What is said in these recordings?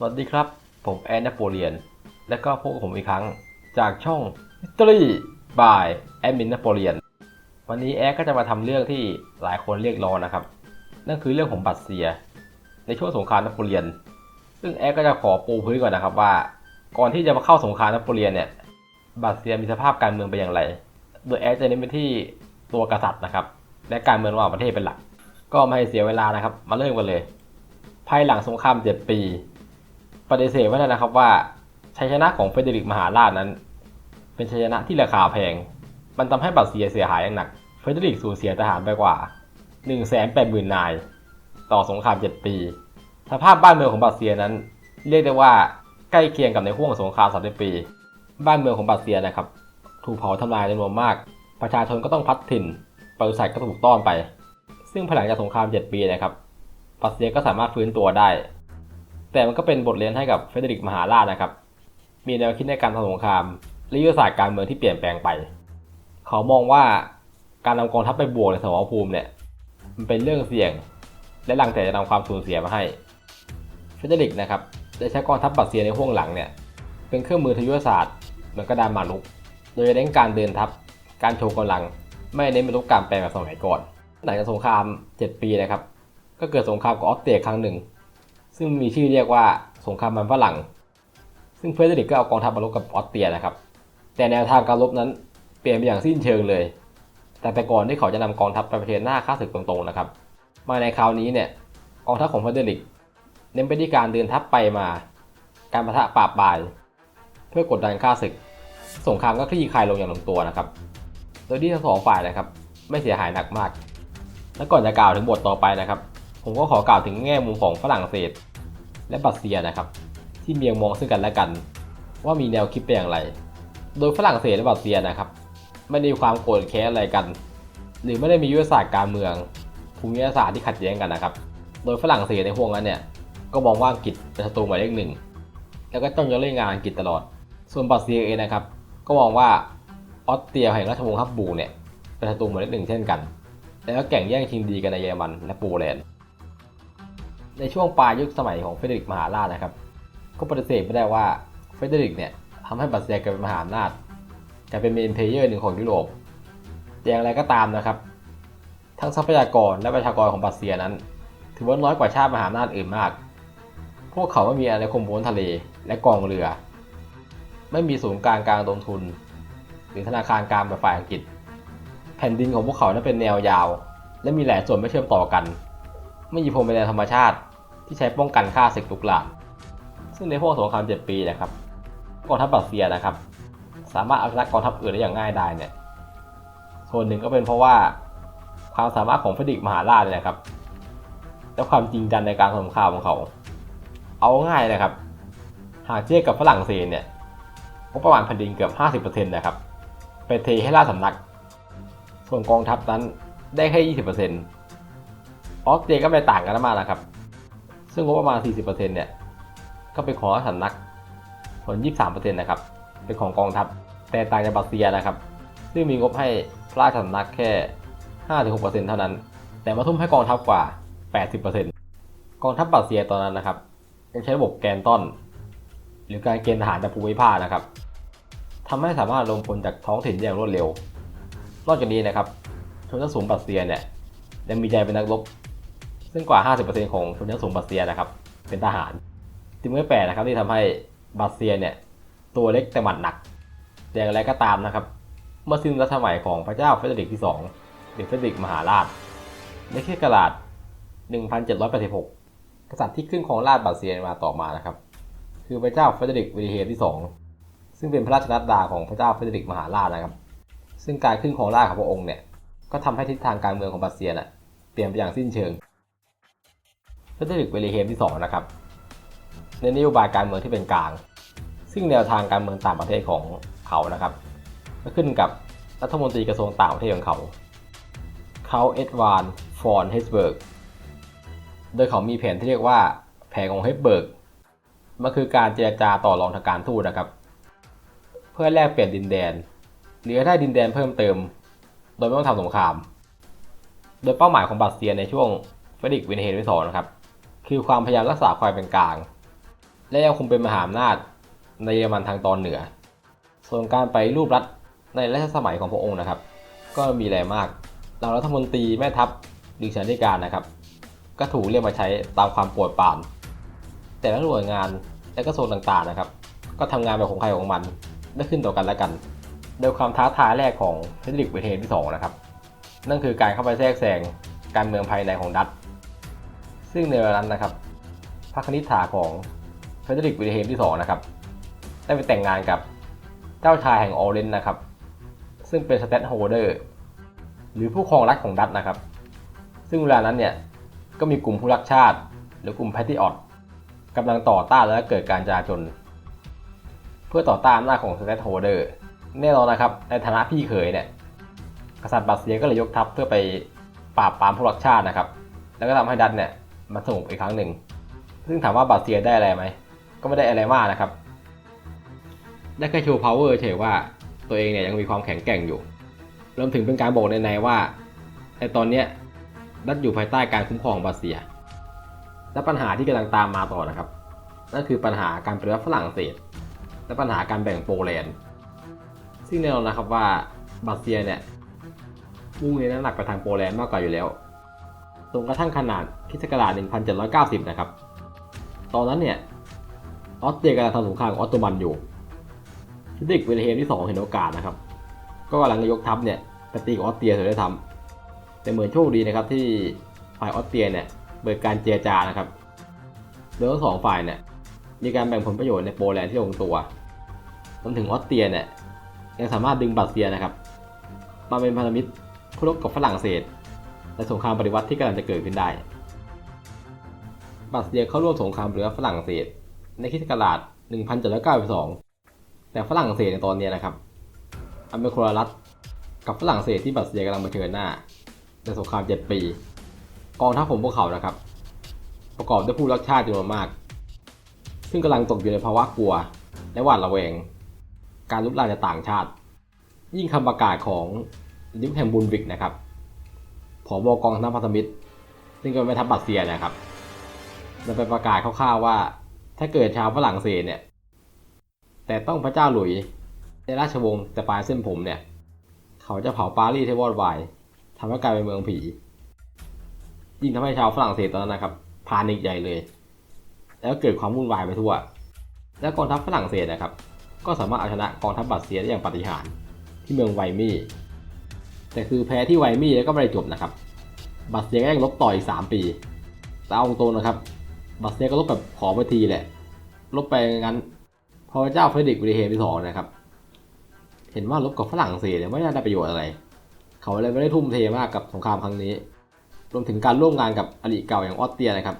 สวัสดีครับ ผมแอนนโปเลียน และก็พบกับผมอีกครั้ง จากช่อง History by แอดมินนโปเลียน วันนี้แอดก็จะมาทำเรื่องที่หลายคนเรียกร้องนะครับ นั่นคือเรื่องของบัตรเสีย ในช่วงสงครามนโปเลียน ซึ่งแอดก็จะขอปูพื้นก่อนนะครับว่า ก่อนที่จะมาเข้าสงครามนโปเลียนเนี่ยบัตรเสียมีสภาพการเมืองเป็นอย่างไร โดยแอดจะเน้นไปที่ตัวกษัตริย์นะครับ และการเมืองระหว่างประเทศเป็นหลัก ก็ไม่ให้เสียเวลานะครับ มาเริ่มกันเลย ภายหลังสงครามเจ็ดปี ปฏิเสธไม่ได้นะครับว่าชัยชนะของเฟเดริกมหาราชนั้น เป็นชัยชนะที่ราคาแพง มันทำให้บัตรเสียเสียหายอย่างหนัก เฟเดริกสูญเสียทหารไปกว่า 1 8 0 0 0 0นาย ต่อสงคราม 7 ปี สภาพบ้านเมืองของบัตรเสียนั้น เรียกได้ว่าใกล้เคียงกับในห่วงสงคราม30ปี บ้านเมืองของบัตรเสียนะครับ ถูกเผาทำลายจำนวนมาก ประชาชนก็ต้องพัดถิ่นบริษัทก็ถูกต้อนไป ซึ่งภายหลังจากสงคราม 7 ปีนะครับปัสเซียก็สามารถฟื้นตัวได้ แต่มันก็เป็นบทเรียนให้กับเฟเดริกมหาราชนะครับ มีแนวคิดในการทำสงครามและยุทธศาสตร์การเมืองที่เปลี่ยนแปลงไป เขามองว่าการนำกองทัพไปบวกในสมรภูมิเนี่ย มันเป็นเรื่องเสี่ยง และหลังแต่จะนำความสูญเสียมาให้ เฟเดริกนะครับได้ใช้กองทัพปัสเซียในห่วงหลังเนี่ยเป็นเครื่องมือทางยุทธศาสตร์เหมือนกระดานหมากรุก โดยเน้นการเดินทัพ การโชว์กำลัง ไม่เน้นเป็นรูปการแปลงแบบสมัยก่อนหลังจากสงคราม 7 ปีนะครับ ก็เกิดสงครามกับออสเตรียครั้งหนึ่ง ซึ่งมีชื่อเรียกว่าสงครามมันฝรั่ง ซึ่งเฟเดริกก็เอากองทัพมารบกับออสเตรียนะครับ แต่แนวทางการรบนั้นเปลี่ยนไปอย่างสิ้นเชิงเลย แต่แต่ก่อนที่เขาจะนำกองทัพไปเผชิญหน้าข้าศึกตรงๆนะครับ มาในคราวนี้เนี่ยกองทัพของเฟเดริกเน้นไปที่การเดินทัพไปมา การประทะปราบปราย เพื่อกดดันข้าศึก สงครามก็คลี่คลายลงอย่างลงตัวนะครับ โดยที่ทั้งสองฝ่ายนะครับ ไม่เสียหายหนักมาก และก่อนจะกล่าวถึงบทต่อไปนะครับ ผมก็ขอกล่าวถึงแง่มุมของฝรั่งเศส และบัตเซียนะครับ ที่เมียงมองซึ่งกันและกัน ว่ามีแนวคิดเป็นอย่างไร โดยฝรั่งเศสและบัตเซียนะครับ ไม่ได้มีความโกรธแค้นอะไรกัน หรือไม่ได้มียุทธศาสตร์การเมือง ภูมิศาสตร์ที่ขัดแย้งกันนะครับ โดยฝรั่งเศสในห่วงนั้นเนี่ยก็มองว่าอังกฤษเป็นศัตรูหมายเลขหนึ่งแล้วก็ต้องยกเล่นงานอังกฤษตลอด ส่วนบัตเซียเองนะครับ ก็มองว่าออสเตรียแห่งราชวงศ์ฮับบูเนี่ยเป็นศัตรูหมายเลขหนึ่งเช่นกัน แล้วก็แข่งแย่งชิงดีกันในเยอรมันและโปแลนด์ ในช่วงปลายยุคสมัยของเฟเดริกมหาราชนะครับ ก็ปฏิเสธไม่ได้ว่าเฟเดริกเนี่ยทำให้บัตเซียกลายเป็นมหาอำนาจกลายเป็นเมนเพลเยอร์หนึ่งของยุโรปแต่อย่างไรก็ตามนะครับ ทั้งทรัพยากรและประชากรของบัตเซียนั้น ถือว่าน้อยกว่าชาติมหาอำนาจอื่นมาก พวกเขาไม่มีอาณาคมบนทะเลและกองเรือ ไม่มีศูนย์กลางการลงทุน หรือธนาคารกลางแบบฝ่ายอังกฤษ แผ่นดินของพวกเขานั้นเป็นแนวยาว และมีหลายส่วนไม่เชื่อมต่อกัน ไม่มีพรมแดนธรรมชาติ ที่ใช้ป้องกันฆ่าศึกลุกลาม ซึ่งในพวกสงครามเจ็ดปีนะครับกองทัพบัตเซียนะครับ สามารถเอาชนะกองทัพอื่นได้อย่างง่ายดายเนี่ยส่วนหนึ่งก็เป็นเพราะว่าความสามารถของเฟเดริกมหาราชเลยนะครับ และความจริงจังในการสงครามของเขา เอาง่ายนะครับ หากเทียบกับฝรั่งเศสเนี่ยงบประมาณแผ่นดินเกือบ 50%นะครับ ไปเทให้ราชสำนัก ส่วนกองทัพนั้นได้แค่ 20%ออสเตรียก็ไม่ต่างกันมากนะครับ ซึ่งงบประมาณ 40%เนี่ยก็เป็นของสำนักส่วน23%นะครับเป็นของกองทัพแต่ต่างจากบัตเซียนะครับ ซึ่งมีงบให้พระราชสำนักแค่ 5-6%เท่านั้น แต่มาทุ่มให้กองทัพกว่า 80%กองทัพบัตเซียตอนนั้นนะครับยังใช้ระบบแกนต้อน หรือการเกณฑ์ทหารจากภูมิภาคนะครับทำให้สามารถลงพลจากท้องถิ่นได้อย่างรวดเร็ว นอกจากนี้นะครับชนชั้นสูงบัตเซียเนี่ยยังมีใจเป็นนักรบ ซึ่งกว่า 50%ของชนชั้นสูงบัตเซียนะครับ เป็นทหาร จึงไม่แปลกนะครับที่ทำให้บัตเซียเนี่ยตัวเล็กแต่หมัดหนัก แต่อย่างไรก็ตามนะครับ เมื่อสิ้นรัชสมัยของพระเจ้าเฟเดริกที่ 2 หรือเฟเดริกมหาราชในคริสต์ศักราช1786 กษัตริย์ที่ขึ้นของราชบัตเซียมาต่อมานะครับ คือพระเจ้าเฟเดริกวิลเฮมที่ 2 ซึ่งเป็นพระราชนัดดาของพระเจ้าเฟเดริกมหาราชนะครับ ซึ่งการขึ้นของราชของพระองค์เนี่ยก็ทำให้ทิศทางการเมืองของบัตเซียน่ะเปลี่ยนไปอย่างสิ้นเชิง เฟเดริกวิลิเฮมที่ 2 นะครับในนโยบายการเมืองที่เป็นกลาง ซึ่งแนวทางการเมืองต่างประเทศของเขานะครับก็ขึ้นกับรัฐมนตรีกระทรวงต่างประเทศของเขา เขาเอ็ดวานฟอนเฮสเบิร์ก โดยเขามีแผนที่เรียกว่าแผนของเฮสเบิร์ก มันคือการเจรจาต่อรองทางการทูตนะครับ เพื่อแลกเปลี่ยนดินแดน หรือได้ดินแดนเพิ่มเติม โดยไม่ต้องทำสงคราม โดยเป้าหมายของบัตเซียในช่วงเฟดริกวินเฮนที่สองนะครับ คือความพยายามรักษาความเป็นกลาง และยังคงเป็นมหาอำนาจในเยอรมันทางตอนเหนือ ส่วนการไปรูปรัฐในรัชสมัยของพระองค์นะครับ ก็มีอะไรมากเหล่ารัฐมนตรีแม่ทัพหรือชานิการนะครับ ก็ถูกเรียกมาใช้ตามความปรดปาน แต่ละหน่วยงานและกระทรวงต่างๆนะครับ ก็ทำงานแบบของใครของมันไม่ขึ้นต่อกันและกันโดยความท้าทายแรกของเฟเดริกเวเทนที่สองนะครับ นั่นคือการเข้าไปแทรกแซงการเมืองภายในของดัตช ซึ่งในเวลานั้นนะครับพระคณิษฐาของเฟเดริกวิลเฮมที่2นะครับได้ไปแต่งงานกับเจ้าชายแห่งออเรนนะครับ ซึ่งเป็นสเตทโฮเดอร์หรือผู้ครองรัฐของดัตนะครับ ซึ่งเวลานั้นเนี่ยก็มีกลุ่มผู้รักชาติ หรือกลุ่มแพติออตกำลังต่อต้านและเกิดการจลาจลเพื่อต่อต้านอำนาจของสเตทโฮเดอร์แน่นอนนะครับ ในฐานะพี่เขยเนี่ยกษัตริย์บัสเซียก็เลยยกทัพเพื่อไปปราบปรามผู้รักชาตินะครับ แล้วก็ทำให้ดัตเนี่ย มันสงบอีกครั้งหนึ่ง ซึ่งถามว่าบาเซียได้อะไรไหม ก็ไม่ได้อะไรมากนะครับ ได้แค่โชว์ power เฉยว่าตัวเองเนี่ยยังมีความแข็งแกร่งอยู่ รวมถึงเป็นการบอกในๆว่าในตอนเนี้ยดัตอยู่ภายใต้การคุ้มครองบาเซีย และปัญหาที่กำลังตามมาต่อนะครับ นั่นคือปัญหาการเปฏิวัติฝรั่งเศส และปัญหาการแบ่งโปแลนด์ ซึ่งแน่นอนนะครับว่าบาเซียเนี่ยมุ่งเน้นน้ำหนักไปทางโปแลนด์มากกว่าอยู่แล้วจนกระทั่งขนาด คริสต์ศักราช1790 นะครับ ตอนนั้นเนี่ยออสเตรียกำลังทำสงครามกับออตโตมันอยู่ฟิดิกเวลเฮมที่2เห็นโอกาสนะครับ ก็กำลังยกทัพเนี่ยไปตีกับออสเตรียถอะได้ทำแต่เหมือนโชคดีนะครับที่ฝ่ายออสเตรียเนี่ยเปิดการเจรจานะครับ โดยทั้งสองฝ่ายเนี่ยมีการแบ่งผลประโยชน์ในโปแลนด์ที่ลงตัวรวมถึงออสเตรียเนี่ยยังสามารถดึงบัตเซียนะครับ มาเป็นพันธมิตรผู้รบกับฝรั่งเศสในสงครามปฏิวัติที่กำลังจะเกิดขึ้นได้ บัตเซียเข้าร่วมสงครามเรือฝรั่งเศส ในคริสต์ศักราช 1792 แต่ฝรั่งเศสในตอนนี้นะครับอันเป็นคนละรัฐกับฝรั่งเศสที่บัตเซียกำลังเผชิญหน้า ในสงคราม 7 ปี กองทัพของพวกเขานะครับ ประกอบด้วยผู้รักชาติจำนวนมาก ซึ่งกำลังตกอยู่ในภาวะกลัว และหวาดระแวง การลุกลามจากต่างชาติ ยิ่งคำประกาศของยุคแห่งบุนวิกนะครับผอบกองทัพพันธมิตร ซึ่งก็ไม่ทัพบัตเซียนะครับ มันไปประกาศคร่าวๆว่า ถ้าเกิดชาวฝรั่งเศสเนี่ย แต่ต้องพระเจ้าหลุยส์ในราชวงศ์แต่ปลายเส้นผมเนี่ย เขาจะเผาปารีสให้วอดวายทำให้กลายเป็นเมืองผี ยิ่งทำให้ชาวฝรั่งเศสตอนนั้นนะครับพานิกใหญ่เลย แล้วเกิดความวุ่นวายไปทั่ว แล้วกองทัพฝรั่งเศสนะครับ ก็สามารถเอาชนะกองทัพบัตเซียได้อย่างปาฏิหาริย์ที่เมืองไวมี่ แต่คือแพ้ที่ไวมี่แล้วก็ไม่ได้จบนะครับ บัตเซียก็ยังลบต่ออีกสามปีแต่เอาตรงนะครับ บัตเซียก็ลบแบบขอไปทีแหละ ลบไปงั้นพอพระเจ้าเฟรดริกวิลเฮมที่สองนะครับ เห็นว่าลบกับฝรั่งเศสเนี่ยไม่น่าได้ประโยชน์อะไร เขาเลยไม่ได้ทุ่มเทมากกับสงครามครั้งนี้ รวมถึงการร่วมงานกับอริเก่าอย่างออสเตรียนะครับ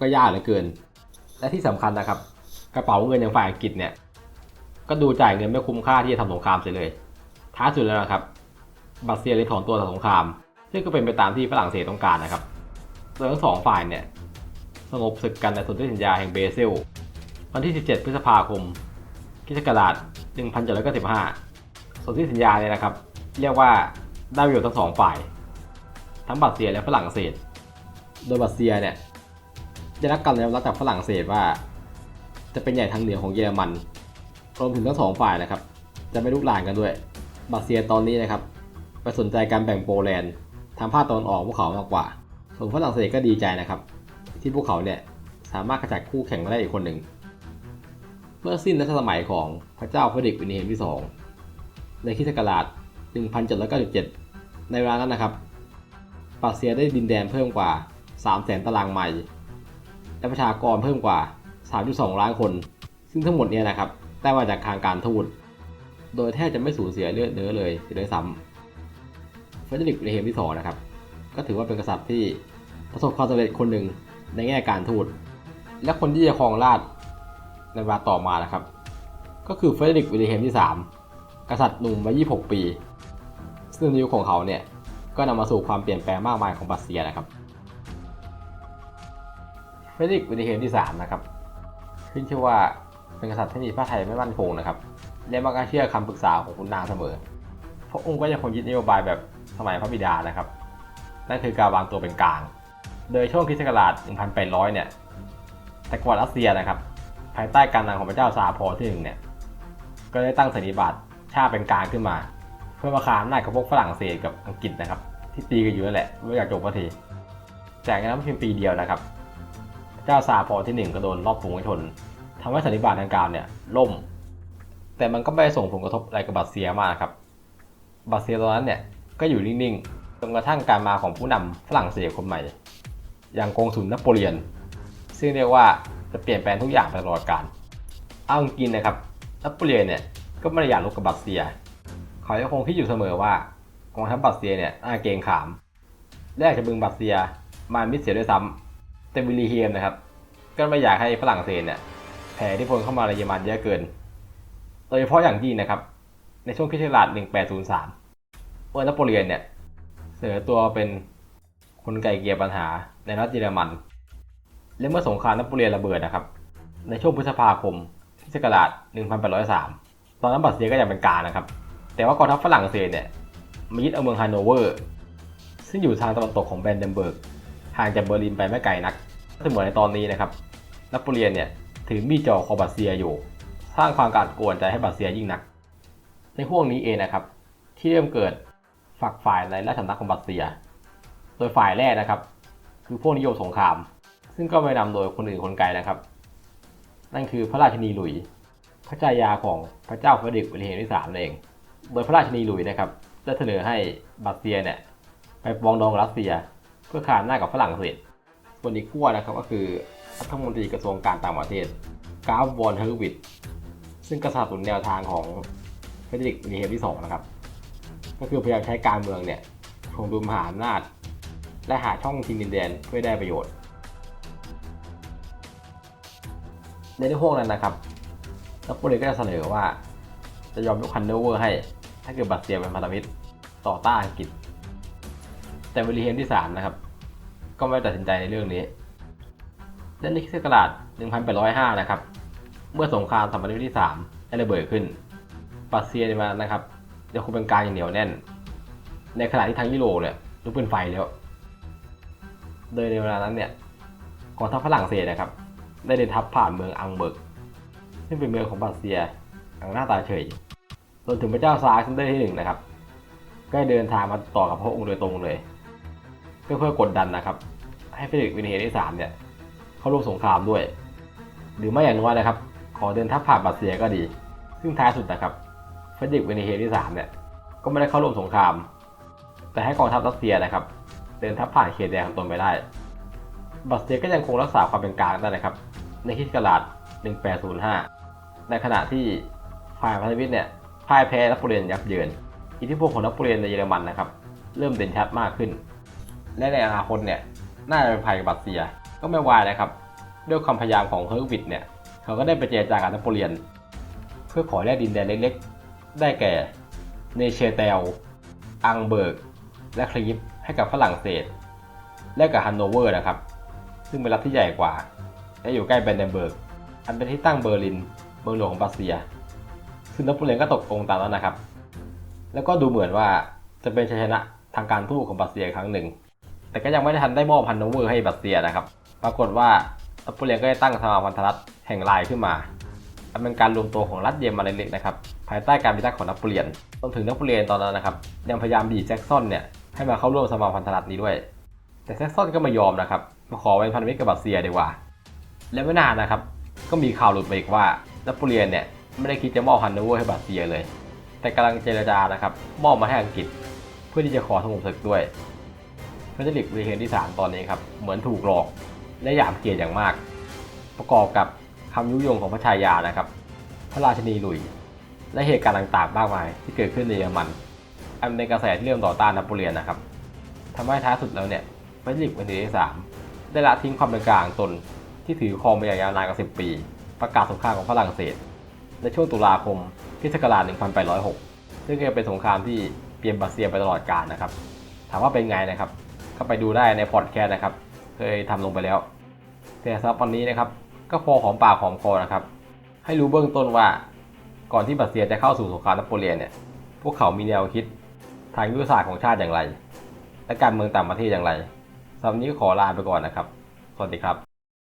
ก็ยากเหลือเกิน และที่สำคัญนะครับ กระเป๋าเงินอย่างฝ่ายอังกฤษเนี่ย ก็ดูจ่ายเงินไม่คุ้มค่าที่จะทำสงครามเสียเลย ท้าสุดแล้วนะครับ บัตเซียเลยถอนตัวจากสงคราม ซึ่งก็เป็นไปตามที่ฝรั่งเศสต้องการนะครับโดยทั้งสองฝ่ายเนี่ย สงบศึกกันในสนธิสัญญาแห่งเบเซล วันที่ 17 พฤษภาคมคริสต์ศักราช1795สนธิสัญญาเนี่ยนะครับ เรียกว่าได้ประโยชน์ทั้งสองฝ่าย ทั้งบัตเซียและฝรั่งเศส โดยบัตเซียเนี่ยได้รับการยอมรับจากฝรั่งเศสว่า จะเป็นใหญ่ทางเหนือของเยอรมันรวมถึงทั้งสองฝ่ายนะครับ จะไม่ลุกลานกันด้วย บัตเซียตอนนี้นะครับไปสนใจการแบ่งโปแลนด์ทางภาคตะวันออกพวกเขามากกว่าส่วนฝรั่งเศสก็ดีใจนะครับ ที่พวกเขาเนี่ยสามารถขจัดคู่แข่งมาได้อีกคนหนึ่ง เมื่อสิ้นรัชสมัยของพระเจ้าเฟรดริกวินเฮมที่ 2 ในคริสตศักราช 1797 ในเวลานั้นนะครับปาเซียได้ดินแดนเพิ่มกว่า 300,000 ตารางไมล์และประชากรเพิ่มกว่า 3.2 ล้านคน ซึ่งทั้งหมดเนี่ยนะครับได้มาจากทางการทูตโดยแทบจะไม่สูญเสียเลือดเนื้อเลยเสียด้วยซ้ำเฟรดริกวินเฮมที่2นะครับ ก็ถือว่าเป็นกษัตริย์ที่ประสบความสำเร็จคนหนึ่ง ในแง่การทูต และคนที่จะครองราชในเวลาต่อมานะครับ ก็คือเฟรดริกวิลเฮมที่ 3 กษัตริย์หนุ่มวัย26 ปี ซึ่งนยุคของเขาเนี่ย ก็นำมาสู่ความเปลี่ยนแปลงมากมายของบัสเซียนะครับ เฟรดริกวิลเฮมที่ 3 นะครับ ขึ้นชื่อว่าเป็นกษัตริย์ที่มีพระทัยไม่มั่นคงนะครับ และมักจะเชื่อคำปรึกษาของคุณนางเสมอ พระองค์ก็ยังคงยึดนโยบายแบบสมัยพระบิดานะครับ นั่นคือการวางตัวเป็นกลาง โดยช่วงคริสต์ศักราช 1800 เนี่ยแต่กวาดรัสเซียนะครับ ภายใต้การนำของพระเจ้าซาพอที่หนึ่งเนี่ย ก็ได้ตั้งสันนิบาตชาติเป็นกลางขึ้นมา เพื่อมาคานอำนาจกับพวกฝรั่งเศสกับอังกฤษนะครับ ที่ตีกันอยู่นั่นแหละไม่อยากจบสักทีจากนั้นเพียงปีเดียวนะครับ พระเจ้าซาพอที่หนึ่งก็โดนรอบฝูงชนทำให้สันนิบาตดังกล่าวเนี่ยล่ม แต่มันก็ไม่ได้ส่งผลกระทบอะไรกับบัตเซียมากครับ บัตเซียตอนนั้นเนี่ยก็อยู่นิ่งๆจนกระทั่งการมาของผู้นำฝรั่งเศสคนใหม่ อย่างกองสุลนโปเลียน ซึ่งเรียกว่าจะเปลี่ยนแปลงทุกอย่างไปตลอดกาลเอาจริงนะครับนโปเลียนเนี่ยก็ไม่ได้อยากลบกับบัตเซีย เขายังคงคิดอยู่เสมอว่ากองทัพบัตเซียเนี่ยน่าเกรงขาม และอยากจะบึงบัตเซียมามิดเสียด้วยซ้ำแต่วิลีเฮียมนะครับ ก็ไม่อยากให้ฝรั่งเศสเนี่ยแผ่ทธิพลเข้ามาในเยอรมันเยอะเกิน โดยเฉพาะอย่างยิ่งนะครับ ในช่วงคริสต์ศักราช1803 เมื่อนโปเลียนเนี่ยเสนอตัวเป็น คนไกลเกลี่ยปัญหาในรัฐเยอรมัน และเมื่อสงครามนโปเลียนระเบิดนะครับ ในช่วงพฤษภาคมคริสต์ศักราช1803 ตอนนั้นบัตเซียก็ยังเป็นกลางนะครับ แต่ว่ากองทัพฝรั่งเศสเนี่ยมายึดเอาเมืองฮันโนเวอร์ ซึ่งอยู่ทางตะวันตกของแบรนเดนเบิร์กห่างจากเบอร์ลินไปไม่ไกลนักเหมือนในตอนนี้นะครับนโปเลียนเนี่ยถือมีดจ่อคอบัตเซียอยู่ สร้างความกัดกวนใจให้บัตเซียยิ่งนัก ในห่วงนี้เองนะครับ ที่เริ่มเกิดฝักฝ่ายในราชสำนักของบัตเซีย ดยฝ่ายแรกนะครับ คือพวกนิยมสงคราม ซึ่งก็ไม่นำโดยคนอื่นคนไกลนะครับ นั่นคือพระราชนีหลุย พระชายาของพระเจ้าเฟรดริกวิลเฮมที่สามเอง โดยพระราชนีหลุยนะครับได้เสนอให้บัตเซียเนี่ยไปปองดองรัสเซีย เพื่อขานหน้ากับฝรั่งเศสส่วนอีกขั้วนะครับก็คือรัฐมนตรีกระทรวงการต่างประเทศกราฟวอนเฮอร์วิดซึ่งกระสนับสนุนแนวทางของเฟรดริกวิลเฮมที่สองนะครับ ก็คือพยายามใช้การเมืองเนี่ยทวงดุลมหาอำนาจ และหาช่องชิงดินแดนเพื่อได้ประโยชน์ ในห่วงนั้นนะครับนโปเลีก็จะเสนอว่า จะยอมยกฮันโนเวอร์ให้ ถ้าเกิดบัตเซียเป็นพันธมิตรต่อต้านอังกฤษ แต่วิลเลียมที่ 3 นะครับ ก็ไม่ตัดสินใจในเรื่องนี้และในคริสต์ศักราช1805 นะครับ เมื่อสงครามสัมพันธ์ที่ 3 ได้ระเบิดขึ้นบัตเซียในมานะครับยังคงเป็นกลารอย่างเหนียวแน่น ในขณะที่ทางยุโรปเนี่ยลุกเป็นไฟแล้ว โดยในเวลานั้นเนี่ยกองทัพฝรั่งเศสนะครับ ได้เดินทัพผ่านเมืองอังเบิร์กซึ่งเป็นเมืองของบัตเซียอย่างหน้าตาเฉยจนถึงพระเจ้าซาร์ซันเดอร์ที่หนึ่งนะครับ ก็ได้เดินทางมาต่อกับพระองค์โดยตรงเลย เพื่อเพื่อกดดันนะครับ ให้เฟรดริกวินเฮที่สามเนี่ยเข้าร่วมสงครามด้วย หรือไม่อย่างน้อยนะครับ ขอเดินทัพผ่านบัตเซียก็ดี ซึ่งท้ายสุดนะครับเฟรดริกวินเฮที่สามเนี่ยก็ไม่ได้เข้าร่วมสงคราม แต่ให้กองทัพรัสเซียนะครับ เดินทัพผ่านเขตแดนของตนไปได้ บัตเซียก็ยังคงรักษาความเป็นกลางได้นะครับ ในคิสต์ศักราช1805 ในขณะที่ฝ่ายพันธมิตรเนี่ยพ่ายแพ้นโปเลียนยับเยิน อิทธิพลของนโปเลียนในเยอรมันนะครับ เริ่มเด่นชัดมากขึ้น และในอนาคตเนี่ยน่าจะเป็นภัยกับบัตเซียก็ไม่วายนะครับ ด้วยความพยายามของเฮิร์วิดเนี่ยเขาก็ได้ไปเจรจากับนโปเลียน เพื่อขอแลกดินแดนเล็กๆ ได้แก่เนเชเตล อังเบิร์ก และคลีฟ ให้กับฝรั่งเศส และกับฮันโนเวอร์นะครับ ซึ่งเป็นรัฐที่ใหญ่กว่า และอยู่ใกล้แบรนเดนเบิร์ก อันเป็นที่ตั้งเบอร์ลิน เมืองหลวงของบัตเซีย ซึ่งนโปเลียนก็ตกลงตามนั้นนะครับ แล้วก็ดูเหมือนว่าจะเป็นชัยชนะทางการทูตของบัตเซียอีกครั้งหนึ่ง แต่ก็ยังไม่ได้ทันได้มอบฮันโนเวอร์ให้บัตเซียนะครับ ปรากฏว่านโปเลียนก็ได้ตั้งสมาพันธรัฐแห่งลายขึ้นมาอันเป็นการรวมตัวของรัฐเยอรมันเล็กๆนะครับภายใต้การพิทักษ์ของนโปเลียนรวมถึงนโปเลียนตอนนั้นนะครับยังพยายามบีบแจ็คสันเนี่ย ให้มาเข้าร่วมสมาพันธรัฐนี้ด้วย แต่แจ็คสันก็ไม่ยอมนะครับ มาขอเป็นพันธมิตรกับบัตเซียดีกว่า และไม่นานนะครับ ก็มีข่าวหลุดมาอีกว่านโปเลียนเนี่ยไม่ได้คิดจะมอบฮันโนเวอร์ให้บัตเซียเลย แต่กำลังเจรจานะครับมอบมาให้อังกฤษ เพื่อที่จะขอสงบศึกด้วยเฟเดริกวิลเฮมที่3ตอนนี้ครับเหมือนถูกหลอกและหยามเกียรติอย่างมาก ประกอบกับคำยุยงของพระชายานะครับ พระราชินีหลุย และเหตุการณ์ต่างๆมากมายที่เกิดขึ้นในเยอรมัน อันเป็นกระแสที่เริ่มต่อต้านนโปเลียนนะครับทำให้ท้ายสุดแล้วเนี่ยเฟเดริกวิลเฮมที่3ได้ละทิ้งความเป็นกลางตนที่ถือครองมาอย่างยาวนานกว่า10 ปี ประกาศสงครามของฝรั่งเศส ในช่วงตุลาคมคริศกราช1806 ซึ่งก็เป็นสงครามที่เปลี่ยนบาเซียไปตลอดกาลนะครับ ถามว่าเป็นไงนะครับ ก็ไปดูได้ในพอดแคสต์นะครับ เคยทำลงไปแล้ว แต่สำหรับวันนี้นะครับ ก็พอหอมปากหอมคอนะครับ ให้รู้เบื้องต้นว่า ก่อนที่บาเซียจะเข้าสู่สงครามนโปเลียนเนี่ย พวกเขามีแนวคิด ทางยุทธศาสตร์ของชาติอย่างไร และการเมืองต่างประเทศอย่างไรสำหรับนนี้ก็ขอลาไปก่อนนะครับ สวัสดีครับ